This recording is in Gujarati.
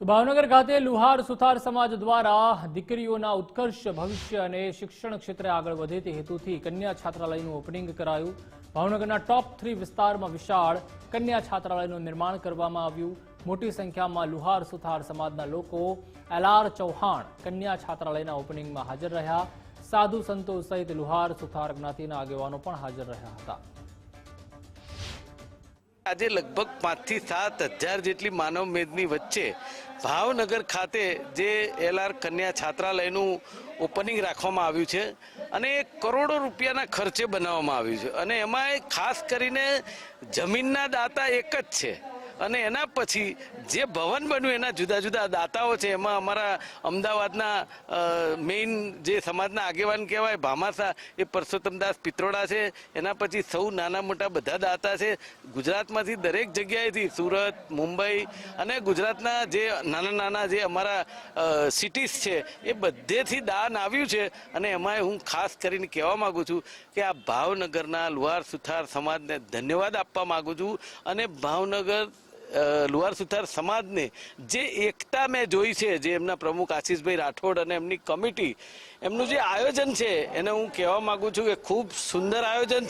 તો ભાવનગર ખાતે લુહાર સુથાર સમાજ દ્વારા દીકરીઓના ઉત્કર્ષ ભવિષ્ય અને શિક્ષણ ક્ષેત્રે આગળ વધે તે હેતુથી કન્યા છાત્રાલયનું ઓપનિંગ કરાયું. ભાવનગરના ટોપ થ્રી વિસ્તારમાં વિશાળ કન્યા છાત્રાલયનું નિર્માણ કરવામાં આવ્યું. મોટી સંખ્યામાં લુહાર સુથાર સમાજના લોકો એલઆર ચૌહાણ કન્યા છાત્રાલયના ઓપનિંગમાં હાજર રહ્યા. સાધુ સંતો સહિત લુહાર સુથાર જ્ઞાતિના આગેવાનો પણ હાજર રહ્યા હતા. આજે લગભગ પાંચથી સાત હજાર જેટલી માનવ મેદની વચ્ચે ભાવનગર ખાતે જે એલઆર કન્યા છાત્રાલયનું ઓપનિંગ રાખવામાં આવ્યું છે અને એ કરોડો રૂપિયાના ખર્ચે બનાવવામાં આવ્યું છે. અને એમાં ખાસ કરીને જમીનના દાતા એક જ છે. અને એના પછી જે ભવન બન્યું, એના જુદા જુદા દાતાઓ છે, એમાં અમારા અમદાવાદના મેઇન જે સમાજના આગેવાન કહેવાય ભામાસા એ પરસોત્તમદાસ પિત્રોડા છે, એના પછી સૌ નાના મોટા બધા દાતા છે. ગુજરાતમાંથી દરેક જગ્યાએથી સુરત, મુંબઈ અને ગુજરાતના જે નાના નાના જે અમારા સિટીઝ છે, એ બધેથી દાન આવ્યું છે અને એમાં હું ખાસ કરીને કહેવા માગું છું કે આ ભાવનગરના લુહાર સુથાર સમાજને ધન્યવાદ આપવા માગું છું અને ભાવનગર લુહાર સુથાર સમાજને જે એકતા મેં જોઈ છે, જે એમના પ્રમુખ આશીષભાઈ રાઠોડ અને એમની કમિટી, એમનું જે આયોજન છે, એને હું કહેવા માગું છું કે ખૂબ સુંદર આયોજન